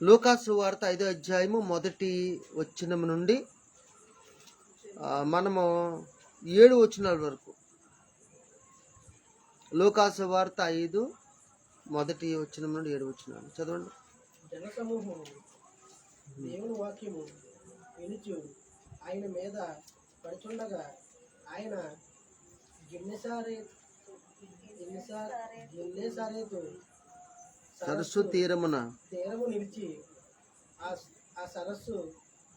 లూకాసు వార్త ఐదో అధ్యాయము మొదటి వచ్చిన నుండి మనము ఏడు వచనాల వరకు. లూకాసు వార్త ఐదు మొదటి వచ్చిన నుండి ఏడు వచ్చినాలు చదవండి. జనసమూహం దేవుని వాక్యము వినుచు ఆయన మీద పడుచుండగా ఆయన గిన్నెసారే గిన్నెసార్ గిన్నెసారేతో సరస్సు తీరమున తీరము నిలిచి ఆ ఆ సరస్సు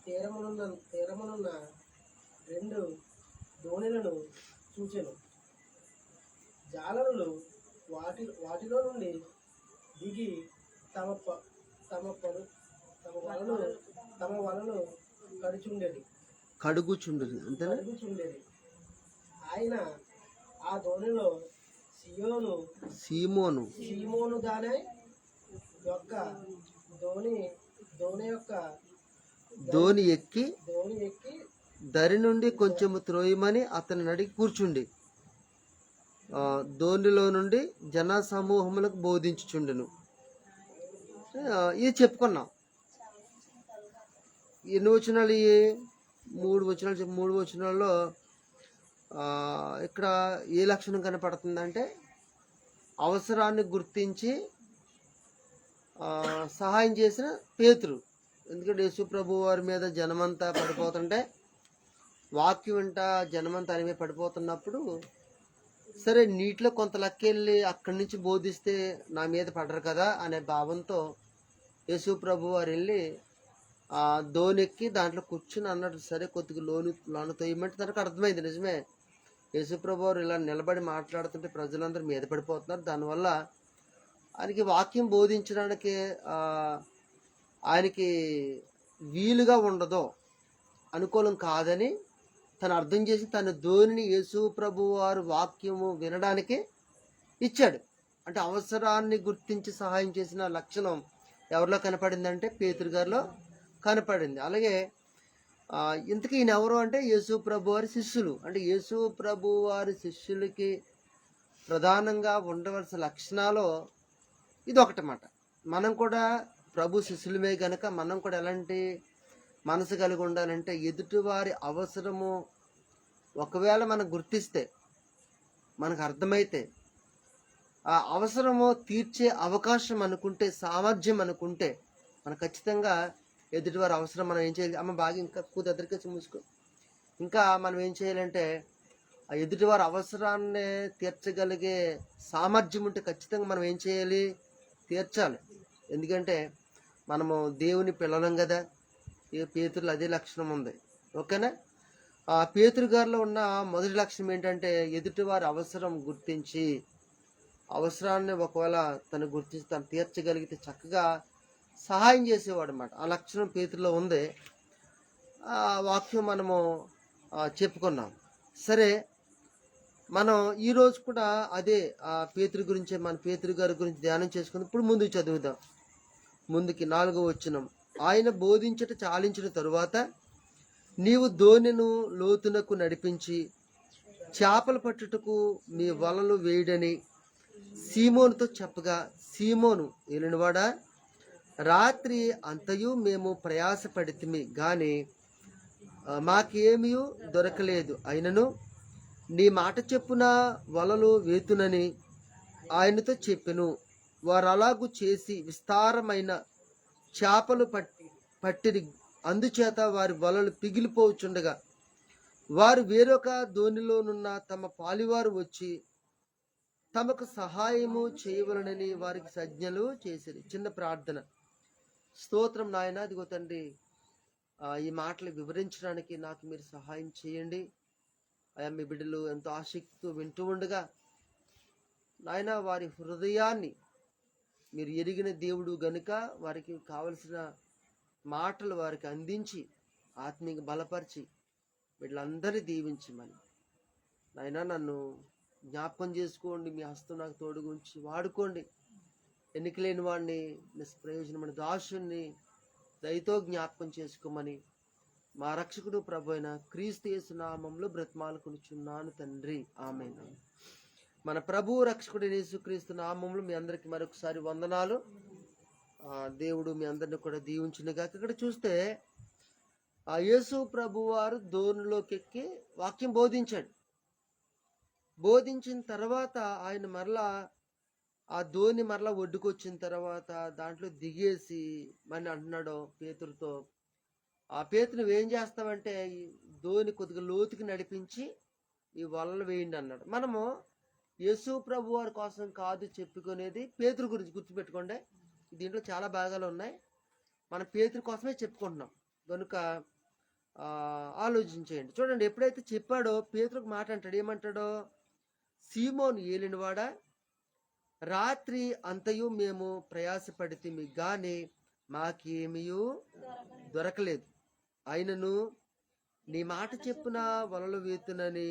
తీరమునున్న తీరమునున్న రెండు దోణులను చూచెను. జాలరులు వాటి వాటిలో నుండి దిగి తమ ప- తమ పడు తమ వలను తమ వలను కడుచుండేది కడుగుచుండదు అంతేనా? కడుగుచుండేది ఆయన ఆ దోణిలో సియోను సీమోను. సీమోను దానే యొక్క ధోని ధోని యొక్క ధోని ఎక్కి ధోని ఎక్కి దరి నుండి కొంచెం త్రోయమని అతని అడిగి కూర్చుండి. ధోనిలో నుండి జన సమూహములకు బోధించుచుండెను. ఇది చెప్పుకున్నాం. ఎన్ని వచనాలు ఇవి మూడు వచనాలు మూడు వచనాల్లో ఇక్కడ ఏ లక్షణం కనపడుతుందంటే అవసరాన్ని గుర్తించి సహాయం చేసిన పేతురు. ఎందుకంటే యేసుప్రభు వారి మీద జనమంతా పడిపోతుంటే వాక్యం వెంట జనమంతా ఆయన మీద పడిపోతున్నప్పుడు సరే నీటిలో కొంత లక్కెళ్ళి అక్కడి నుంచి బోధిస్తే నా మీద పడరు కదా అనే భావంతో యేసు ప్రభు వారు వెళ్ళి ఆ దోనెక్కి దాంట్లో కూర్చుని అన్నట్టు సరే కొద్దిగా లోను లోను తొయ్యమంటే తనకు అర్థమైంది నిజమే. యేసుప్రభు వారు ఇలా నిలబడి మాట్లాడుతుంటే ప్రజలందరూ మీద పడిపోతున్నారు. దానివల్ల ఆయనకి వాక్యం బోధించడానికి ఆయనకి వీలుగా ఉండదో అనుకూలం కాదని తను అర్థం చేసి తన ధోనిని యేసు ప్రభు వారు వాక్యము వినడానికి ఇచ్చాడు. అంటే అవసరాన్ని గుర్తించి సహాయం చేసిన లక్షణం ఎవరిలో కనపడిందంటే పేతురు గారిలో కనపడింది. అలాగే ఇంతకీ ఈయన ఎవరు అంటే యేసు ప్రభు వారి శిష్యులు. అంటే యేసు ప్రభు వారి శిష్యులకి ప్రధానంగా ఉండవలసిన లక్షణాలు ఇది ఒకటమాట మనం కూడా ప్రభు శిష్యులమే గనక మనం కూడా ఎలాంటి మనసు కలిగి ఉండాలంటే ఎదుటివారి అవసరము ఒకవేళ మనం గుర్తిస్తే మనకు అర్థమైతే ఆ అవసరము తీర్చే అవకాశం అనుకుంటే సామర్థ్యం అనుకుంటే మనం ఖచ్చితంగా ఎదుటివారి అవసరం మనం ఏం చేయాలి? అమ్మ బాగా ఇంకా కూ దగ్గరికి మూసుకో. ఇంకా మనం ఏం చేయాలంటే ఆ ఎదుటివారి అవసరాన్ని తీర్చగలిగే సామర్థ్యం ఉంటే ఖచ్చితంగా మనం ఏం చేయాలి? తీర్చాలి. ఎందుకంటే మనము దేవుని పిల్లలం కదా. ఈ పేతురులో అదే లక్షణం ఉంది. ఓకేనా? ఆ పేతురు గారిలో ఉన్న మొదటి లక్షణం ఏంటంటే ఎదుటివారి అవసరం గుర్తించి అవసరాన్ని ఒకవేళ తను గుర్తించి తను తీర్చగలిగితే చక్కగా సహాయం చేసేవాడు అనమాట ఆ లక్షణం పేతుల్లో ఉంది. ఆ వాక్యం మనము చెప్పుకున్నాం. సరే మనం ఈ రోజు కూడా అదే ఆ పేతురు గురించే మన పేతురు గారి గురించి ధ్యానం చేసుకుని ఇప్పుడు ముందుకు చదువుదాం. ముందుకి నాలుగో వచ్చినం ఆయన బోధించట చాలించిన తరువాత నీవు ధోనిను లోతునకు నడిపించి చేపలు పట్టుటకు మీ వలలు వేయడని సీమోనుతో చెప్పగా సీమోను ఏలినవాడా? రాత్రి అంతయు మేము ప్రయాసపడితిమి కానీ మాకేమీ దొరకలేదు. అయినను నీ మాట చెప్పున వలలు వేతునని ఆయనతో చెప్పెను. వారు అలాగు చేసి విస్తారమైన చేపలు పట్టి పట్టిరి. అందుచేత వారి వలలు పిగిలిపోవచ్చుండగా వారు వేరొక దోణిలోనున్న తమ పాలివారు వచ్చి తమకు సహాయము చేయవలనని వారికి సజ్ఞలు చేసిరి. చిన్న ప్రార్థన. స్తోత్రం నాయన అదిగో తండ్రి ఈ మాటలు వివరించడానికి నాకు మీరు సహాయం చేయండి. అయా మీ బిడ్డలు ఎంతో ఆసక్తితో వింటూ ఉండగా నాయన వారి హృదయాన్ని మీరు ఎరిగిన దేవుడు గనుక వారికి కావలసిన మాటలు వారికి అందించి ఆత్మీయ బలపరిచి వీళ్ళందరినీ దీవించమని. నాయన నన్ను జ్ఞాపకం చేసుకోండి మీ హస్తం నాకు తోడుగుంచి వాడుకోండి. ఎన్నికలేని వాడిని నిష్ప్రయోజనమైన దాసుని దయతో జ్ఞాపకం చేసుకోమని మా రక్షకుడు ప్రభు అయిన క్రీస్తు యేసు నామంలో కూర్చున్నాను తండ్రి. ఆమె మన ప్రభు రక్షకుడు యేసుక్రీస్తు నామంలో మీ అందరికి మరొకసారి వందనాలు. దేవుడు మీ అందరిని కూడా దీవించునుగా ఇక్కడ చూస్తే ఆ యేసు ప్రభు వారు దోనిలోకి ఎక్కి వాక్యం బోధించాడు. బోధించిన తర్వాత ఆయన మరలా ఆ ధోని మరలా ఒడ్డుకొచ్చిన తర్వాత దాంట్లో దిగేసి మన అంటున్నాడు పేతులతో ఆ పేతురు నువ్వేం చేస్తావంటే ఈ ధోని కొద్దిగా లోతుకి నడిపించి ఈ వలలు వేయండి అన్నాడు. మనము యేసు ప్రభు వారి కోసం కాదు చెప్పుకునేది పేతురు గురించి గుర్తుపెట్టుకోండి. దీంట్లో చాలా భాగాలు ఉన్నాయి. మన పేతురు కోసమే చెప్పుకుంటున్నాం. కనుక ఆలోచించేయండి. చూడండి ఎప్పుడైతే చెప్పాడో పేతురుకు మాట అంటాడు ఏమంటాడో? సీమోను ఏలినవాడా? రాత్రి అంతయు మేము ప్రయాసపడితిమి గాని మాకేమీ దొరకలేదు. ఆయనను నీ మాట చెప్పున వలలు వేతునని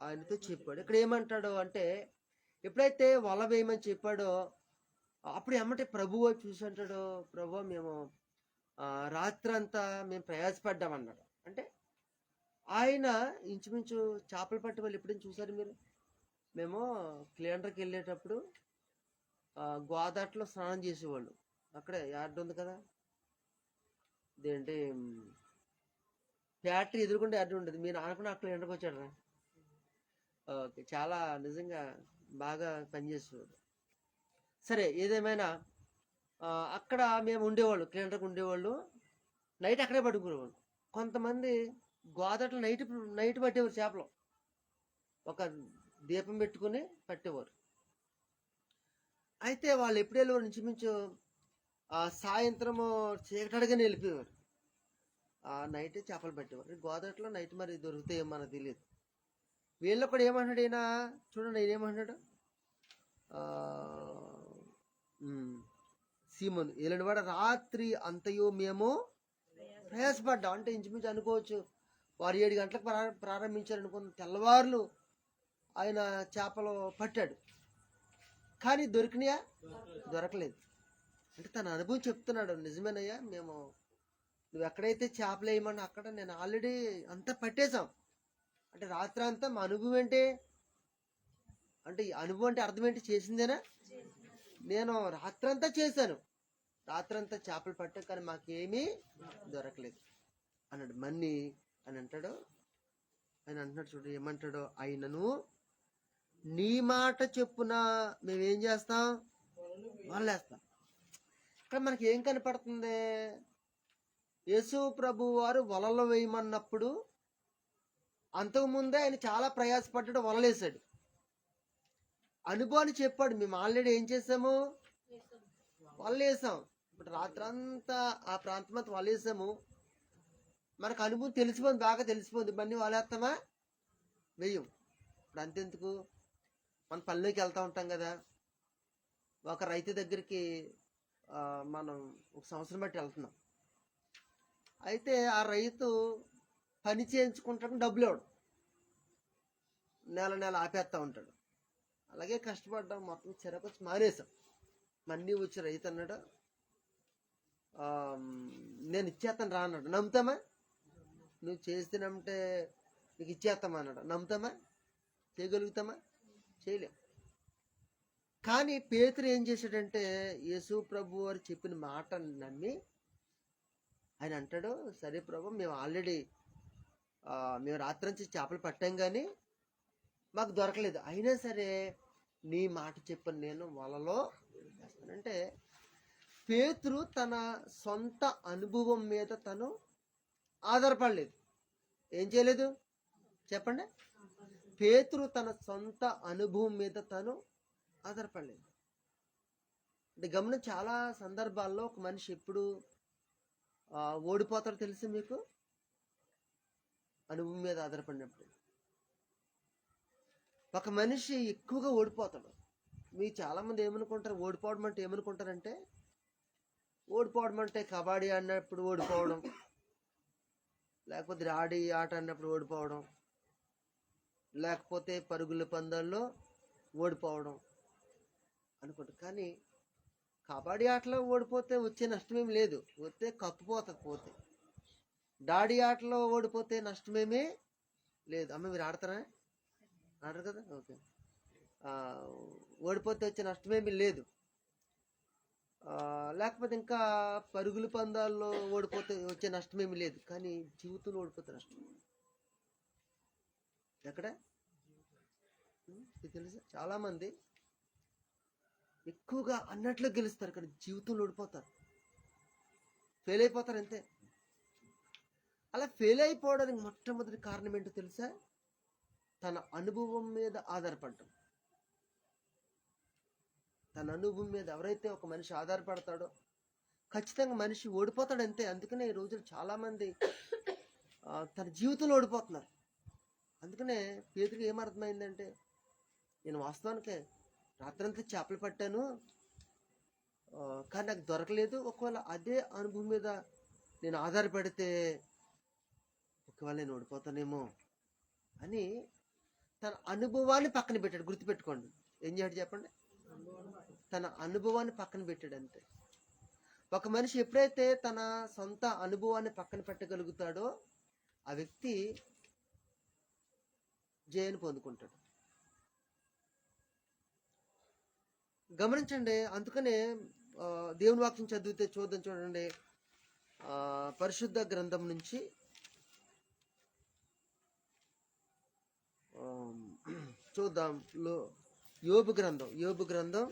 ఆయనతో చెప్పాడు. ఇక్కడ ఏమంటాడు అంటే ఎప్పుడైతే వల వేయమని చెప్పాడో అప్పుడు ఏమంటే ప్రభువు చూసి అంటాడు ప్రభు మేము రాత్రంతా మేము ప్రయాసపడ్డామన్నాడు అంటే ఆయన ఇంచుమించు చేపలు పట్టే వాళ్ళు ఎప్పుడైనా చూసారు మీరు? మేము క్లీనర్కి వెళ్ళేటప్పుడు గోదాట్లో స్నానం చేసేవాళ్ళు. అక్కడే యార్డ్ ఉంది కదా? ఇదేంటి ఫ్యాక్టరీ ఎదురుకుంటే అడ్డు ఉండదు. మీరు అనుకున్న అక్కడ ఎండకు వచ్చాడు రా ఓకే చాలా నిజంగా బాగా పనిచేస్తున్నాడు. సరే ఏదేమైనా అక్కడ మేము ఉండేవాళ్ళు క్లీనర్కి ఉండేవాళ్ళు. నైట్ అక్కడే పడుకునేవాళ్ళు. కొంతమంది గోదట్లు నైట్ నైట్ పట్టేవారు చేపలు. ఒక దీపం పెట్టుకుని పట్టేవారు. అయితే వాళ్ళు ఎప్పుడు వెళ్ళేవారు? ఇంచుమించు సాయంత్రము చీకటడిగానే వెళ్ళిపోయేవారు. నైట్ చేపలు పట్టేవారు. గోదావరిలో నైట్ మరి దొరుకుతాయో మనకు తెలియదు. వీళ్ళు కూడా ఏమంటాడు ఈయన? చూడండి ఈయన ఏమంటాడు సీమను. ఇలాంటి వాడు రాత్రి అంతయో మేము ప్రయాసపడ్డాం. అంటే ఇంచుమించు అనుకోవచ్చు. వారు ఏడు గంటలకు ప్రా ప్రారంభించారు అనుకున్న తెల్లవారులు ఆయన చేపలు పట్టాడు. కానీ దొరికినాయా? దొరకలేదు. అంటే తన అనుభవం చెప్తున్నాడు. నిజమేనయ్యా మేము నువ్వు ఎక్కడైతే చేపలు వేయమన్నా అక్కడ నేను ఆల్రెడీ అంతా పట్టేశాం. అంటే రాత్రి అంతా మా అనుభవం ఏంటి? అంటే ఈ అనుభవం అంటే అర్థం ఏంటి? చేసిందేనా? నేను రాత్రంతా చేశాను. రాత్రంతా చేపలు పట్టాం కానీ మాకేమీ దొరకలేదు. అన్నాడు మన్ని అని అంటాడు. ఆయన అంటున్నాడు చూడు ఏమంటాడు? ఆయనను నీ మాట చెప్పున మేమేం చేస్తాం? వాళ్ళేస్తాం ఇక్కడ మనకి ఏం కనపడుతుంది? యేసు ప్రభు వారు వలలు వేయమన్నప్పుడు అంతకుముందే ఆయన చాలా ప్రయాసపడ్డాడు వలలేసాడు అనుభవాన్ని చెప్పాడు మేము ఆల్రెడీ ఏం చేసాము వలలేసాం ఇప్పుడు రాత్రంతా ఆ ప్రాంతం అంతా వలేసాము మనకు అనుభవం తెలిసిపోయింది బాగా తెలిసిపోయింది. బండి వలేస్తామా? వెయ్యం ఇప్పుడు అంతెందుకు? మన పల్లెకి వెళ్తూ ఉంటాం కదా. ఒక రైతు దగ్గరికి మనం ఒక సంవత్సరం బట్టి వెళ్తున్నాం. అయితే ఆ రైతు పని చేయించుకుంటాడు డబ్బులు ఇవ్వడు. నెల నెల ఆపేస్తూ ఉంటాడు. అలాగే కష్టపడ్డాం మొత్తం చిరకొచ్చి మానేసాం మళ్ళీ వచ్చి రైతు అన్నాడు నేను ఇచ్చేస్తాను రా అన్నాడు. నమ్ముతామా నువ్వు చేస్తేనంటే నీకు ఇచ్చేస్తామా అన్నాడు. నమ్ముతామా చేయగలుగుతామా? చేయలేం. కానీ పేతురు ఏం చేశాడంటే యేసు ప్రభు వారు చెప్పిన మాట నమ్మి ఆయన అంటాడు సరే ప్రభు మేము ఆల్రెడీ మేము రాత్రి నుంచి చేపలు పట్టాం కానీ మాకు దొరకలేదు. అయినా సరే నీ మాట చెప్పను నేను వలలో అంటే పేతురు తన సొంత అనుభవం మీద తను ఆధారపడలేదు. ఏం చేయలేదు? చెప్పండి. పేతురు తన సొంత అనుభవం మీద తను ఆధారపడలేదు. అంటే గమనం చాలా సందర్భాల్లో ఒక మనిషి ఎప్పుడు ఓడిపోతారో తెలుసు మీకు? అనుభవం మీద ఆధారపడినప్పుడు. ఒక మనిషి ఎక్కువగా ఓడిపోతాడు. మీరు చాలామంది ఏమనుకుంటారు? ఓడిపోవడం అంటే ఏమనుకుంటారంటే ఓడిపోవడం అంటే కబడ్డీ ఆడినప్పుడు ఓడిపోవడం లేకపోతే రాడి ఆట అన్నప్పుడు ఓడిపోవడం లేకపోతే పరుగుల పందాల్లో ఓడిపోవడం అనుకుంటారు. కానీ కబడ్డీ ఆటలో ఓడిపోతే వచ్చే నష్టమేమి లేదు. వస్తే కప్పుపోతుంది పోతే డాడీ ఆటలో ఓడిపోతే నష్టమేమీ లేదు. అమ్మ మీరు ఆడతారా? ఆడరు కదా? ఓకే. ఓడిపోతే వచ్చే నష్టమేమీ లేదు. లేకపోతే ఇంకా పరుగుల పందాల్లో ఓడిపోతే వచ్చే నష్టమేమి లేదు. కానీ జీవితంలో ఓడిపోతే నష్టం. ఎక్కడ? ఉం? తెలుసా? చాలామంది ఎక్కువగా అన్నట్లు గెలుస్తారు కానీ జీవితంలో ఓడిపోతారు. ఫెయిల్ అయిపోతారు అంతే. అలా ఫెయిల్ అయిపోవడానికి మొట్టమొదటి కారణం ఏంటో తెలుసా? తన అనుభవం మీద ఆధారపడటం. తన అనుభవం మీద ఎవరైతే ఒక మనిషి ఆధారపడతాడో ఖచ్చితంగా మనిషి ఓడిపోతాడు అంతే. అందుకనే ఈ రోజులు చాలామంది తన జీవితంలో ఓడిపోతున్నారు. అందుకనే పేదరికి ఏమర్థమైందంటే నేను వాస్తవానికి రాత్రంతా చేపలు పట్టాను. కానీ నాకు దొరకలేదు. ఒకవేళ అదే అనుభవం మీద నేను ఆధారపడితే ఒకవేళ నేను ఓడిపోతానేమో అని తన అనుభవాన్ని పక్కన పెట్టాడు. గుర్తుపెట్టుకోండి. ఏం చేయడు చెప్పండి? తన అనుభవాన్ని పక్కన పెట్టాడు అంతే. ఒక మనిషి ఎప్పుడైతే తన సొంత అనుభవాన్ని పక్కన పెట్టగలుగుతాడో ఆ వ్యక్తి జయను పొందుకుంటాడు. గమనించండి అందుకనే దేవుని వాక్యం చదివితే చూద్దాం చూడండి. పరిశుద్ధ గ్రంథం నుంచి చూద్దాం. లో యోబు గ్రంథం యోబు గ్రంథం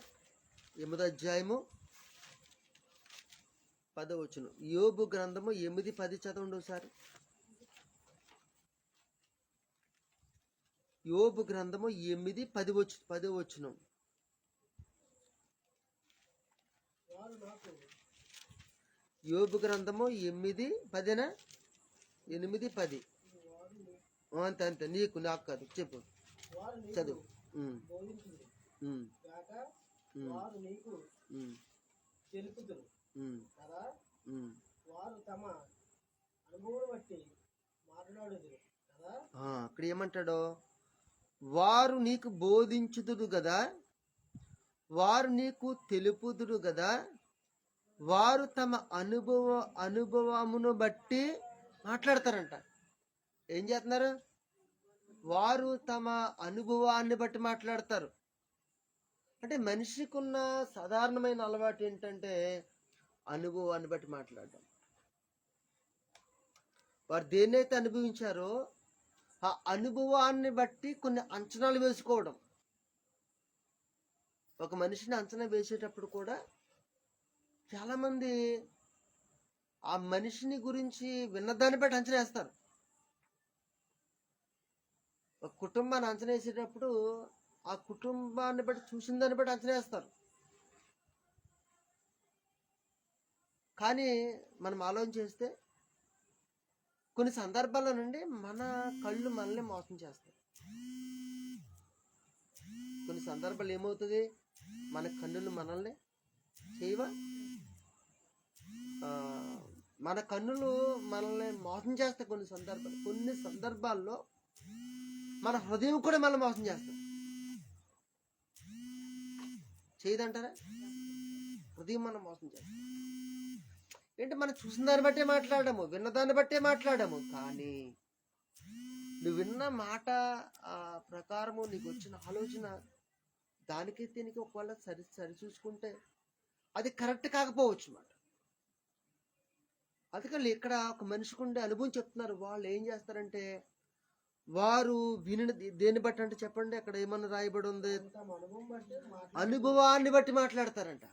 ఎనిమిదో అధ్యాయము పదవచ్చును యోబు గ్రంథము ఎనిమిది పది చదవండి ఒకసారి. యోబు గ్రంథము ఎనిమిది పది వచ్చు పది వచ్చును వారు నాకు యోబు గ్రంథము ఎనిమిది పదిన? ఎనిమిది పది. అంత అంత అంతే. అంతే నీకు నాకు కాదు. చెప్పు. చదువు. అక్కడ ఏమంటాడు? వారు నీకు బోధించుదురు కదా వారు నీకు తెలుపుదురు కదా వారు తమ అనుభవ అనుభవమును బట్టి మాట్లాడతారంట. ఏం చేస్తున్నారు? వారు తమ అనుభవాన్ని బట్టి మాట్లాడతారు. అంటే మనిషికున్న సాధారణమైన అలవాటు ఏంటంటే అనుభవాన్ని బట్టి మాట్లాడడం. వారు దేన్నైతే అనుభవించారో ఆ అనుభవాన్ని బట్టి కొన్ని అంచనాలు వేసుకోవడం. ఒక మనిషిని అంచనా వేసేటప్పుడు కూడా చాలామంది ఆ మనిషిని గురించి విన్నదాన్ని బట్టి అంచనా వేస్తారు. ఒక కుటుంబాన్ని అంచనా వేసేటప్పుడు ఆ కుటుంబాన్ని బట్టి చూసిన దాన్ని బట్టి అంచనా వేస్తారు. కానీ మనం ఆలోచన చేస్తే కొన్ని సందర్భాల్లో నుండి మన కళ్ళు మనల్ని మోసం చేస్తాయి. కొన్ని సందర్భాలు ఏమవుతుంది? మన కన్నులు మనల్ని చేయవా? మన కన్నులు మనల్ని మోసం చేస్తాయి కొన్ని సందర్భాలు కొన్ని సందర్భాల్లో మన హృదయం కూడా మనల్ని మోసం చేస్తుంది. చేయదంటారా? హృదయం మనం మోసం చేస్తుంది. ఏంటి? మనం చూసిన దాన్ని బట్టే మాట్లాడము విన్న దాన్ని బట్టే మాట్లాడము కానీ నువ్వు విన్న మాట ప్రకారము నీకు వచ్చిన ఆలోచన దానికి దీనికి ఒకవేళ సరి సరి చూసుకుంటే అది కరెక్ట్ కాకపోవచ్చు అన్నమాట. అందుకని ఇక్కడ ఒక మనిషికి ఉండే అనుభవం చెప్తున్నారు. వాళ్ళు ఏం చేస్తారంటే వారు విని దేన్ని బట్టి అంటే చెప్పండి అక్కడ ఏమన్నా రాయబడి ఉంది అనుభవాన్ని బట్టి మాట్లాడతారంట.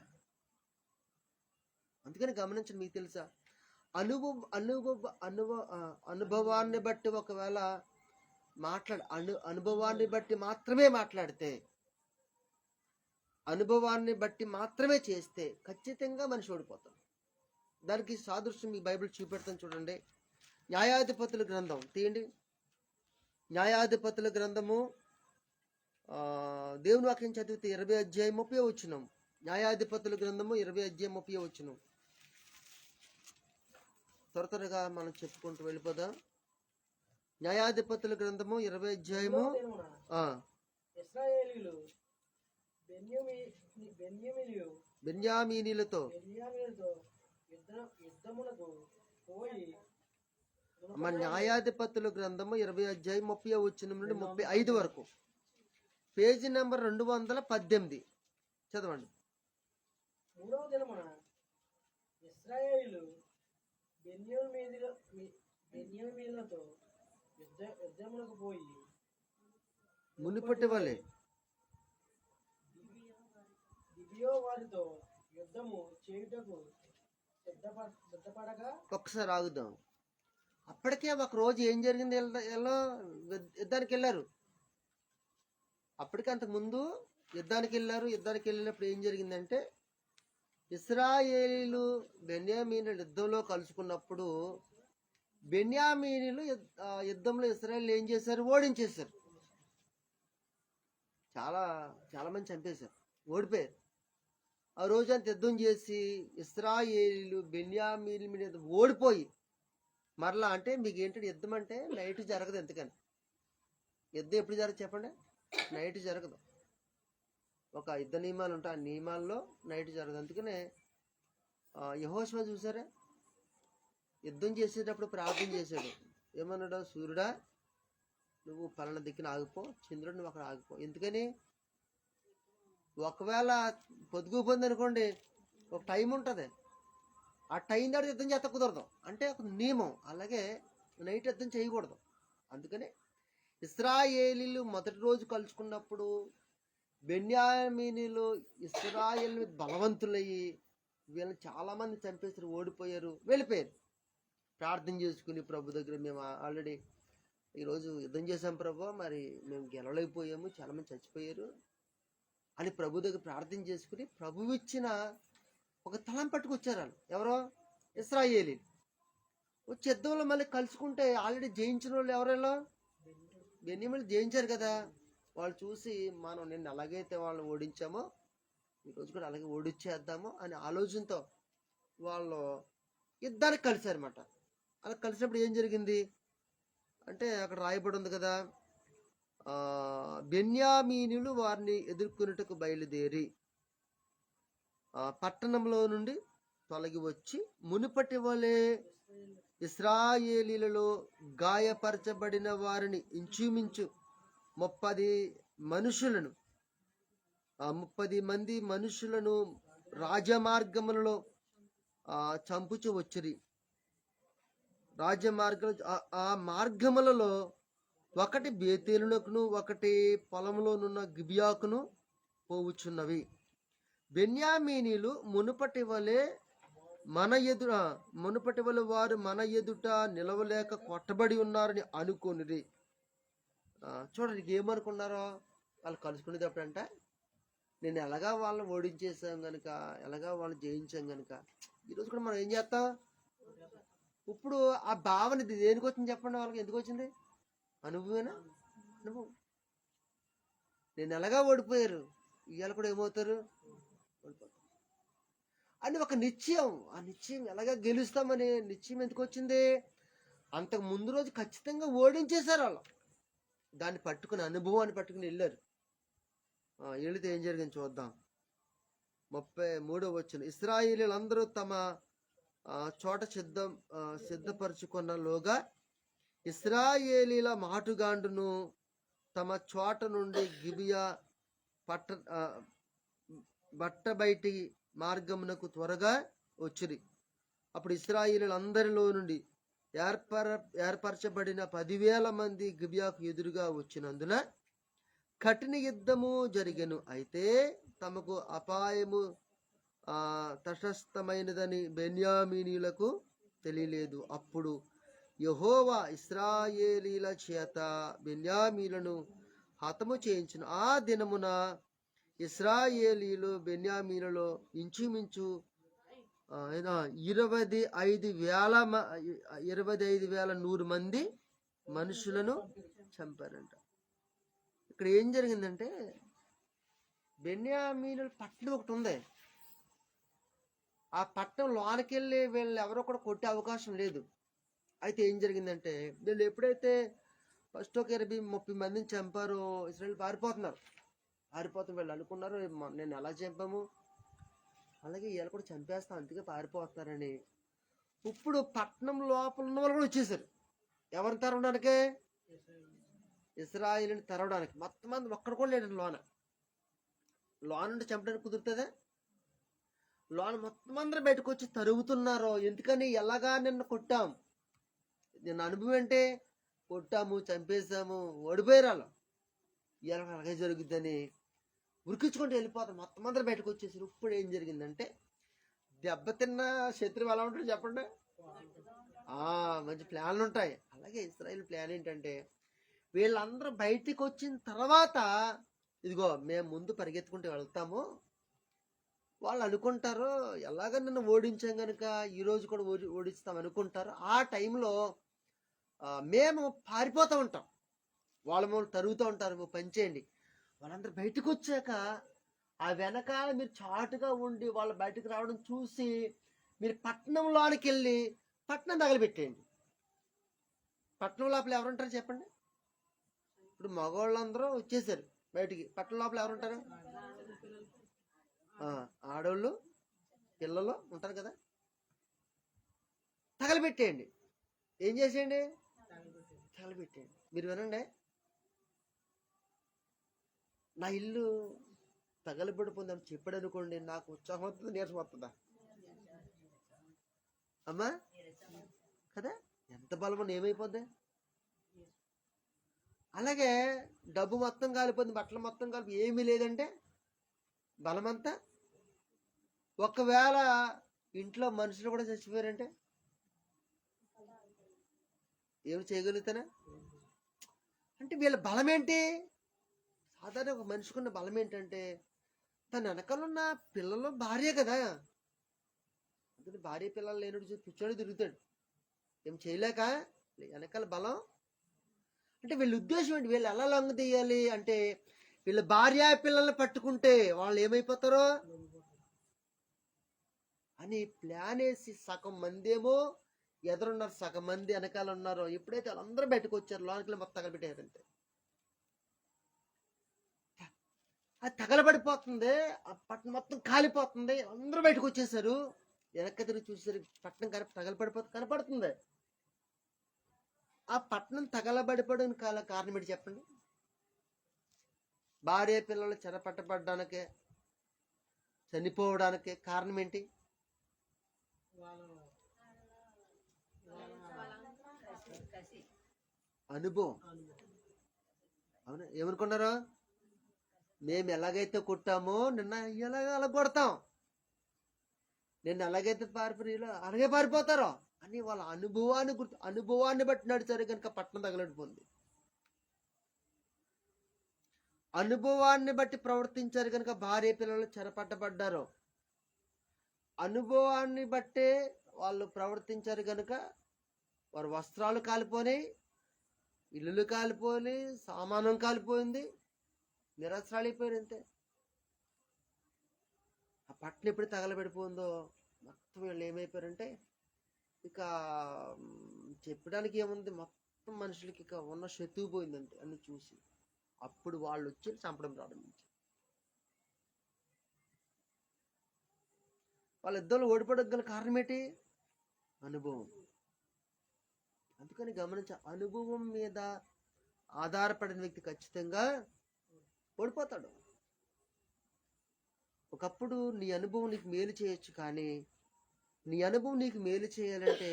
అందుకని గమనించండి మీకు తెలుసా? అనుభవ అనుభవ అనుభవ అనుభవాన్ని బట్టి ఒకవేళ మాట్లాడ అను అనుభవాన్ని బట్టి మాత్రమే మాట్లాడితే అనుభవాన్ని బట్టి మాత్రమే చేస్తే ఖచ్చితంగా మనిషి ఓడిపోతాం దానికి సాదృశ్యం మీ బైబిల్ చూపెడతాను చూడండి. న్యాయాధిపతుల గ్రంథం. తీయండి. న్యాయాధిపతుల గ్రంథము ఆ, దేవుని వాక్యం చదివితే ఇరవై అధ్యాయం ముప్పై వచ్చినాం న్యాయాధిపతుల గ్రంథము ఇరవై అధ్యాయం ముప్పై వచ్చినాం త్వర త్వరగా మనం చెప్పుకుంటూ వెళ్ళిపోదాం. న్యాయాధిపతుల గ్రంథము ఇరవై అధ్యాయము బెన్యామీనీలతో యుద్ధ పోయి న్యాయాధిపతుల గ్రంథము ఇరవై అధ్యాయం ముప్పై వచ్చిన నుండి ముప్పై ఐదు వరకు. పేజీ నెంబర్ రెండు వందల పద్దెనిమిది. చదవండి. మూడవ దినమున ఇస్రాయేలు యుద్ధ యుద్ధములకు పోయి మునిపట్టి వాళ్ళే దిబియో వారితో యుద్ధము చేయుటకు ఒక్కసారి ఆగుదాం. అప్పటికే ఒక రోజు ఏం జరిగింది? ఎలా యుద్ధానికి వెళ్ళారు అప్పటికే అంతకు ముందు యుద్ధానికి వెళ్ళారు యుద్ధానికి వెళ్ళినప్పుడు ఏం జరిగిందంటే ఇస్రాయేలీలు బెన్యామీనులు యుద్ధంలో కలుసుకున్నప్పుడు బెన్యామీనులు యుద్ధంలో ఇస్రాయేల్ ఏం చేశారు? ఓడించేశారు. చాలా చాలామంది చంపేశారు. ఓడిపోయారు. ఆ రోజంతా యుద్ధం చేసి ఇస్రాయేలీలు బెన్యామీల మీద ఓడిపోయి మరలా అంటే మీకు ఏంటంటే యుద్ధం అంటే నైట్ జరగదు ఎందుకని? యుద్ధం ఎప్పుడు జరగదు చెప్పండి. నైట్ జరగదు. ఒక యుద్ధ నియమాలు ఉంటాయి. ఆ నియమాల్లో నైట్ జరగదు. అందుకనే యహోష్మ చూసారా? యుద్ధం చేసేటప్పుడు ప్రార్థన చేశాడు. ఏమన్నాడు? సూర్యుడా నువ్వు పలానా దిక్కున ఆగిపో చంద్రుడు నువ్వు అక్కడ ఆగిపో. ఎందుకని? ఒకవేళ పొదుగు పొంది అనుకోండి ఒక టైం ఉంటుంది. ఆ టైం దాటి యుద్ధం చేత కుదరదు. అంటే ఒక నియమం. అలాగే నైట్ యుద్ధం చేయకూడదు. అందుకని ఇస్రాయేలీలు మొదటి రోజు కలుసుకున్నప్పుడు బెన్యామీనీలు ఇస్రాయేల్ మీద బలవంతులయ్యి వీళ్ళని చాలామంది చంపేసారు ఓడిపోయారు వెళ్ళిపోయారు. ప్రార్థన చేసుకుని ప్రభు దగ్గర మేము ఆల్రెడీ ఈరోజు యుద్ధం చేసాం ప్రభు. మరి మేము గెలవలేకపోయాము. చాలామంది చచ్చిపోయారు. అని ప్రభు దగ్గర ప్రార్థన చేసుకుని ప్రభు ఇచ్చిన ఒక తలం పట్టుకొచ్చారు వాళ్ళు. ఎవరో? ఇస్రాయేలీ చెద్దంలో మళ్ళీ కలుసుకుంటే ఆల్రెడీ జయించిన వాళ్ళు ఎవరెలా మళ్ళీ జయించారు కదా. వాళ్ళు చూసి మనం నిన్న ఎలాగైతే వాళ్ళని ఓడించామో ఈరోజు కూడా అలాగే ఓడించేద్దాము అనే ఆలోచనతో వాళ్ళు ఇద్దరికి కలిశారన్నమాట. అలా కలిసినప్పుడు ఏం జరిగింది? అంటే అక్కడ రాయబడి ఉంది కదా బెన్యామీనులు వారిని ఎదుర్కొనుటకు బయలుదేరి ఆ, పట్టణంలో నుండి తొలగి వచ్చి మునుపటి వలె ఇస్రాయేలీలలో గాయపరచబడిన వారిని ఇంచుమించు ముప్పది మనుషులను ఆ ముప్పది మంది మనుషులను రాజమార్గములలో ఆ, చంపుచు వచ్చిరి. రాజమార్గం ఆ మార్గములలో ఒకటి బేతేలునకును ఒకటి పొలంలోనున్న గిబియాకును పోవుచున్నవి. బెన్యామీనీలు మునుపటి వలె మన ఎదుట మునుపటి వలె వారు మన ఎదుట నిలవలేక కొట్టబడి ఉన్నారని అనుకోనిరి. చూడండి ఏమనుకున్నారో వాళ్ళు కలుసుకునేటప్పుడు నేను ఎలాగా వాళ్ళని ఓడించేసాం గనుక ఎలాగా వాళ్ళని జయించాం గనుక ఈరోజు కూడా మనం ఏం చేస్తాం? ఇప్పుడు ఆ భావన ఇది దేనికి వచ్చింది చెప్పండి వాళ్ళకి? ఎందుకు వచ్చింది? అనుభవేనా అనుభవం. నేను ఎలాగా ఓడిపోయారు? ఇవాళ కూడా ఏమవుతారు? ఓడిపోతారు. అని ఒక నిశ్చయం. ఆ నిశ్చయం ఎలాగా గెలుస్తామని నిశ్చయం ఎందుకు వచ్చింది? అంతకు ముందు రోజు ఖచ్చితంగా ఓడించేశారు వాళ్ళు. దాన్ని పట్టుకుని అనుభవాన్ని పట్టుకుని వెళ్ళారు. వెళితే ఏం జరిగింది చూద్దాం. ముప్పై మూడో వచ్చిన ఇస్రాయిలీలందరూ తమ చోట సిద్ధం సిద్ధపరచుకున్నలోగా ఇస్రాయేలీల మాటుగాండును తమ చోట నుండి గిబియా పట్ట బట్టబయటి మార్గమునకు త్వరగా వచ్చిరి. అప్పుడు ఇస్రాయేలీలందరిలో నుండి ఏర్పర ఏర్పరచబడిన పదివేల మంది గిబియాకు ఎదురుగా వచ్చినందున కఠిన యుద్ధము జరిగను. అయితే తమకు అపాయము తటస్థమైనదని బెన్యామీనీలకు తెలియలేదు. అప్పుడు యహోవా ఇస్రాయేలీల చేత బెన్యామీలను హతము చేయించిన. ఆ దినమున ఇస్రాయేలీలు బెన్యామీలలో ఇంచుమించు ఇరవై ఐదు వేల మ- ఇరవై ఐదు వేల నూరు మంది మనుషులను చంపారంట. ఇక్కడ ఏం జరిగిందంటే బెన్యామీనుల పట్టణం ఒకటి ఉంది. ఆ పట్టణం లోనకెళ్ళి వీళ్ళు ఎవరో కూడా కొట్టే అవకాశం లేదు. అయితే ఏం జరిగిందంటే వీళ్ళు ఎప్పుడైతే ఫస్ట్ ఒక ఇరవై ముప్పై మందిని చంపారో ఇస్రాయల్ పారిపోతున్నారు. పారిపోతున్న వీళ్ళు అనుకున్నారు నేను ఎలా చంపాము? అలాగే వీళ్ళు కూడా చంపేస్తాం అందుకే పారిపోతున్నారని. ఇప్పుడు పట్టణం లోపల ఉన్న వాళ్ళు కూడా వచ్చేసారు. ఎవరిని తరవడానికి? ఇస్రాయిల్ని తరవడానికి. మొత్తం మంది ఒక్కడ కూడా లేడు లోన. లోన ఉంటే చంపడానికి కుదురుతుందా? లోన మొత్తం అందరూ బయటకు వచ్చి తరుగుతున్నారు ఎందుకని ఎలాగా నిన్న కొట్టాం? నిన్న అనుభవం అంటే కొట్టాము చంపేసాము ఓడిపోయారు వాళ్ళు. ఇలా అలాగే జరుగుద్దని ఉరికించుకుంటూ వెళ్ళిపోతాం. మొత్తం అందరూ బయటకు వచ్చేసారు ఇప్పుడు ఏం జరిగిందంటే దెబ్బతిన్న శత్రువు ఎలా ఉంటాడు చెప్పండి? మంచి ప్లాన్లు ఉంటాయి. అలాగే ఇస్రాయిల్ ప్లాన్ ఏంటంటే వీళ్ళందరూ బయటికి వచ్చిన తర్వాత ఇదిగో మేము ముందు పరిగెత్తుకుంటూ వెళ్తాము. వాళ్ళు అనుకుంటారు ఎలాగ నన్ను ఓడించాం కనుక ఈరోజు కూడా ఓడి ఓడిస్తాం అనుకుంటారు. ఆ టైంలో మేము పారిపోతూ ఉంటాం. వాళ్ళ మూలు తరుగుతూ ఉంటారు "నువ్వు పని చేయండి. వాళ్ళందరూ బయటకు వచ్చాక ఆ వెనకాల మీరు చాటుగా ఉండి వాళ్ళు బయటకు రావడం చూసి మీరు పట్టణంలోనికి వెళ్ళి పట్టణం తగలబెట్టేయండి. పట్టణం లోపల ఎవరుంటారు చెప్పండి? ఇప్పుడు మగవాళ్ళందరూ వచ్చేసారు బయటికి. పట్టణం లోపల ఎవరుంటారు? ఆడవాళ్ళు పిల్లలు ఉంటారు కదా. తగలబెట్టేయండి. ఏం చేసేయండి? తగలబెట్టేయండి మీరు వినండి. నా ఇల్లు తగలబడిపోయిందని చెప్పాడు అనుకోండి నాకు ఉత్సాహం వస్తుంది నీరసం వస్తుందా? అమ్మా కదా? ఎంత బలమని ఏమైపోద్ది? అలాగే డబ్బు మొత్తం కాలిపోయింది బట్టలు మొత్తం కాలిపి ఏమీ లేదంటే బలమంతా? ఒకవేళ ఇంట్లో మనుషులు కూడా చచ్చిపోయారంటే? ఏమి చేయగలుగుతానా? అంటే వీళ్ళ బలం ఏంటి సాధారణ ఒక మనిషికి ఉన్న బలం ఏంటంటే తన వెనకాలన్న పిల్లలు భార్య కదా. అందుకని భార్య పిల్లలు లేనుడు చూసి కూర్చొని తిరుగుతాడు. ఏం చేయలేక వెనకాల బలం? అంటే వీళ్ళ ఉద్దేశం ఏంటి? వీళ్ళు ఎలా లొంగ తీయాలి? అంటే వీళ్ళ భార్య పిల్లల్ని పట్టుకుంటే వాళ్ళు ఏమైపోతారో? అని ప్లాన్ వేసి సగం మందేమో ఎదురున్నారు సగం మంది వెనకాల ఉన్నారో. ఎప్పుడైతే వాళ్ళందరూ బయటకు వచ్చారు లోనికి మొత్తం తగలబెట్టారంతే అది తగలబడిపోతుంది. ఆ పట్టణం మొత్తం కాలిపోతుంది. అందరూ బయటకు వచ్చేసారు. వెనక్కి తిరిగి చూసేసరి పట్టణం కన తగలబడిపోతుంది కనపడుతుంది. ఆ పట్టణం తగలబడిపోవడానికి కాల కారణం ఏంటి చెప్పండి? భార్య పిల్లలు చెరపట్టబడ్డానికి చనిపోవడానికి కారణం ఏంటి? అనుభవం. అవునా? ఏమనుకున్నారు? మేము ఎలాగైతే కొట్టామో నిన్న ఎలాగ అలా కొడతాం. నిన్న ఎలాగైతే పారిపోయారో అలాగే పారిపోతారో అని వాళ్ళ అనుభవాన్ని గుర్తు అనుభవాన్ని బట్టి నడిచారు కనుక పట్టణం తగలడిపోయింది. అనుభవాన్ని బట్టి ప్రవర్తించారు కనుక భార్య పిల్లలు చెరపట్టబడ్డారు. అనుభవాన్ని బట్టే వాళ్ళు ప్రవర్తించారు కనుక వారి వస్త్రాలు కాలిపోయినాయి ఇల్లులు కాలిపోయి సామానం కాలిపోయింది. నిరసరాలిపోయారు అంతే ఆ పట్టణం ఎప్పుడు తగలబెడిపోయిందో మొత్తం వీళ్ళు ఏమైపోయారంటే ఇక చెప్పడానికి ఏముంది? మొత్తం మనుషులకి ఇక ఉన్న శత్రువు పోయిందంటే అని చూసి. అప్పుడు వాళ్ళు వచ్చి చంపడం ప్రారంభించారు. వాళ్ళిద్దరు ఓడిపోవడానికి గల కారణం ఏంటి? అనుభవం. అందుకని గమనించ అనుభవం మీద ఆధారపడిన వ్యక్తి ఖచ్చితంగా ఓడిపోతాడు. ఒకప్పుడు నీ అనుభవం నీకు మేలు చేయొచ్చు కానీ నీ అనుభవం నీకు మేలు చేయాలంటే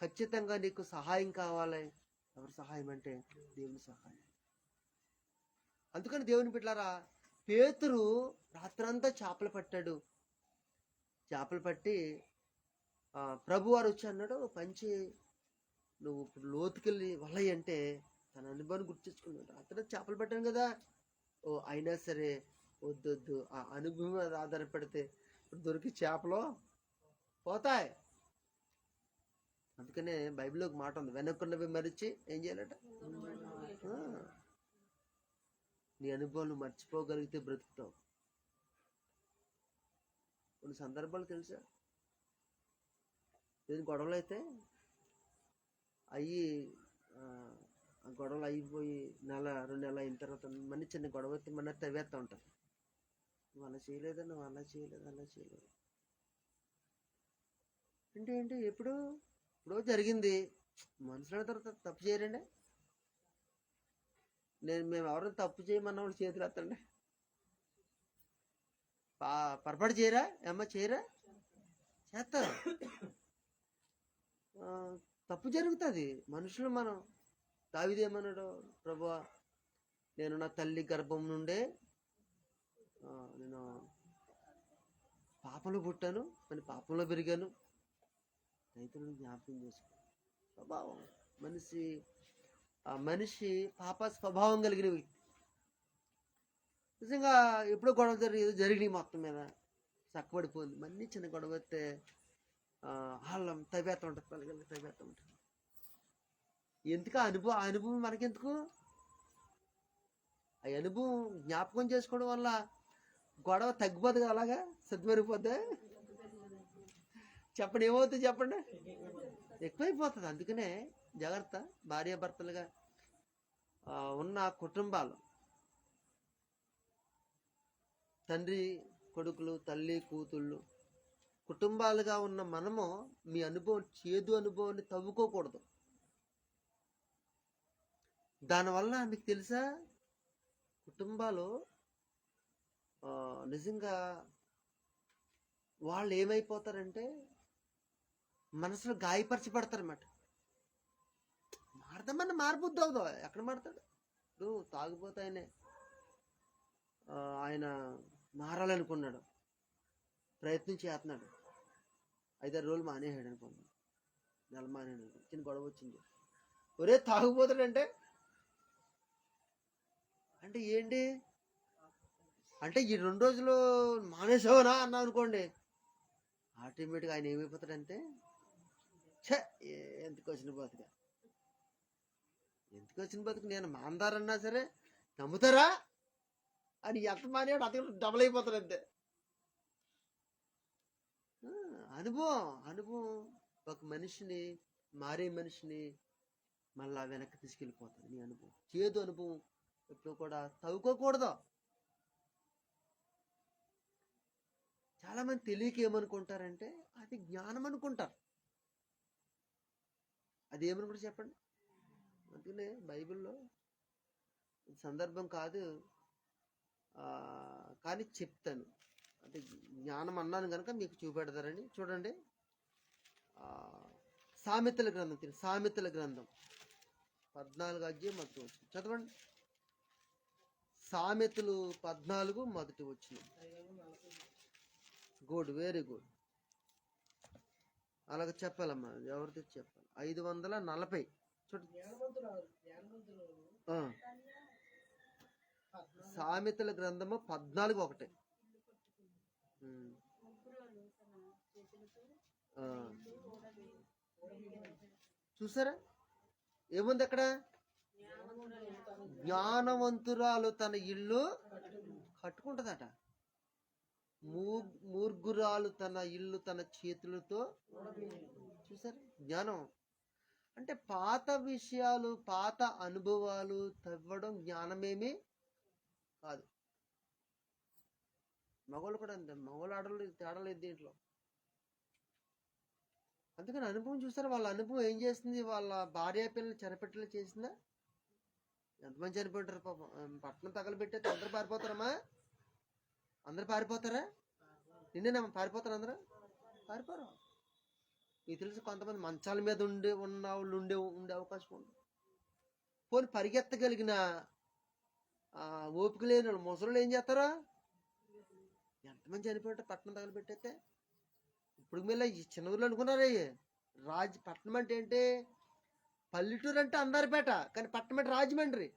ఖచ్చితంగా నీకు సహాయం కావాలి. ఎవరి సహాయం అంటే దేవుని సహాయం. అందుకని దేవుని బిడ్డలారా పేతురు రాత్రంతా చేపలు పట్టాడు. చేపలు పట్టి ప్రభువారు ప్రభు వారు వచ్చి అన్నాడు పంచి నువ్వు ఇప్పుడు లోతుకెళ్ళి వలయ్య అంటే తన అనుభవాన్ని గుర్తించుకున్నాడు. అతను చేపలు పట్టాను కదా. ఓ అయినా సరే వద్దు వద్దు. ఆ అనుభవం మీద ఆధారపడితే ఇప్పుడు దొరికి చేపలు పోతాయి. అందుకనే బైబిల్లో ఒక మాట ఉంది. వెనక్కున్నవి మరిచి ఏం చేయాలట? నీ అనుభవాలు మర్చిపోగలిగితే బ్రతుకుతావు. కొన్ని సందర్భాలు తెలుసా? ఏదైనా గొడవలు అయితే అయ్యి గొడవలు అయిపోయి నెల రెండు నెలలు అయిన తర్వాత మళ్ళీ చిన్న గొడవ అయితే మన తవ్వేస్తూ ఉంటారు. నువ్వు అలా చేయలేదు? నువ్వు అలా చేయలేదు? అలా చేయలేదు? అంటే ఏంటి? ఎప్పుడు ఇప్పుడు జరిగింది. మనుషుల తర్వాత తప్పు చేయరండి. నేను మేము ఎవరైనా తప్పు చేయమన్న వాళ్ళు చేతులు ఎత్తండి. పా పొరపాటు చేయరా? ఏమ్మా చేయరా? చేస్తారు తప్పు జరుగుతుంది. మనుషులు మనం దావిదేమన్నాడు ప్రభు నేను నా తల్లి గర్భం నుండే నేను పాపంలో పుట్టాను మరి పాపంలో పెరిగాను. రైతులను జ్ఞాపకం చేసుకో. స్వభావం. మనిషి ఆ మనిషి పాప స్వభావం కలిగిన వ్యక్తి. నిజంగా ఎప్పుడో గొడవ జరిగి ఏదో జరిగినాయి మొత్తం మీద. చక్కబడిపోయింది. మళ్ళీ చిన్న గొడవ వస్తే వాళ్ళం తవ్వేత ఉంటుంది పిల్లలకి తవ్వేత ఉంటుంది. ఎందుకు? ఆ అనుభవం ఆ అనుభవం మనకెందుకు? ఆ అనుభవం జ్ఞాపకం చేసుకోవడం వల్ల గొడవ తగ్గిపోదు కదా అలాగా? సద్మరిపోతే చెప్పండి ఏమవుతుంది చెప్పండి? ఎక్కువైపోతుంది. అందుకనే జాగ్రత్త. భార్యాభర్తలుగా ఉన్న కుటుంబాలు తండ్రి కొడుకులు తల్లి కూతుళ్ళు కుటుంబాలుగా ఉన్న మనము మీ అనుభవం చేదు అనుభవాన్ని తవ్వుకోకూడదు. దానివల్ల మీకు తెలుసా? కుటుంబాలు నిజంగా వాళ్ళు ఏమైపోతారంటే మనసులో గాయపరచబడతారన్నమాట. మారదామని మారబుద్ది అవుదా ఎక్కడ మారతాడు? ఇప్పుడు తాగిపోతే ఆయనే ఆయన మారాలనుకున్నాడు. ప్రయత్నం చేస్తున్నాడు. ఐదారు రోజులు మానేసాడు అనుకోండి. నెల మానేడు అనుకో చిన్న గొడవ వచ్చింది. ఒరే తాగుపోతాడంటే అంటే ఏంటి? అంటే ఈ రెండు రోజులు మానేసావునా అన్నా అనుకోండి. ఆటోమేటిక్గా ఆయన ఏమైపోతాడంటే ఛే ఎందుకు వచ్చిన బతుక? ఎందుకు వచ్చిన బతుకు? నేను మాందారన్నా సరే నమ్ముతారా? అని ఎంత మానేవాడు అతను డబల్ అయిపోతాడు అంతే ఆ, అనుభవం అనుభవం ఒక మనిషిని మారే మనిషిని మళ్ళా వెనక్కి తీసుకెళ్ళిపోతుంది నీ అనుభవం. చేదు అనుభవం ఎప్పుడు కూడా తవ్వుకోకూడదు. చాలా మంది తెలియక ఏమనుకుంటారంటే అది జ్ఞానం అనుకుంటారు. అది ఏమనుకుంటారు చెప్పండి? అందుకనే బైబిల్లో సందర్భం కాదు కానీ చెప్తాను. అంటే జ్ఞానం అన్నాను కనుక మీకు చూపెడతారని చూడండి. సామెతల గ్రంథం తిరిగి సామెతల గ్రంథం. పద్నాలుగు అధ్యాయం మొదటి వచ్చిన చదవండి. సామెతలు పద్నాలుగు మొదటి వచ్చిన గుడ్ వెరీ గుడ్. అలాగ చెప్పాలమ్మా ఎవరితో చెప్పాలి? ఐదు వందల నలభై. చూడండి సామెతల గ్రంథము పద్నాలుగు ఒకటే. చూసారా? ఏముంది అక్కడ? జ్ఞానవంతురాలు తన ఇల్లు కట్టుకుంటుందట. మూ మూర్ఘురాలు తన ఇల్లు తన చేతులతో చూసారా? జ్ఞానం. అంటే పాత విషయాలు పాత అనుభవాలు తవ్వడం జ్ఞానమేమి కాదు. మగవాళ్ళు కూడా అంతే. మగవాళ్ళు ఆడలు తేడా లేదు దీంట్లో. అందుకని అనుభవం చూసారా? వాళ్ళ అనుభవం ఏం చేస్తుంది వాళ్ళ భార్య పిల్లలు చనిపెట్టేలా చేసిందా? ఎంతమంది చనిపోయింటారు పాపం? పట్టణం తగలబెట్టే అందరూ పారిపోతారమ్మా. అందరు పారిపోతారా? నిన్నేనమ్మా పారిపోతారు అందరూ? పారిపోరు. నీకు తెలుసు కొంతమంది మంచాల మీద ఉండే ఉన్న వాళ్ళు ఉండే ఉండే అవకాశం ఉంది. పోనీ పరిగెత్తగలిగిన ఓపిక లేని వాళ్ళు ముసలు ఏం చేస్తారా? ఎంతమంది చనిపోయారు పట్టణం తగలబెట్టేస్తే? ఇప్పుడు మళ్ళీ ఈ చిన్న ఊర్లో అనుకున్నారే. రాజ్ పట్టణం అంటే ఏంటి? పల్లెటూరు అంటే అందరిపేట కానీ పట్టణం అంటే రాజమండ్రి.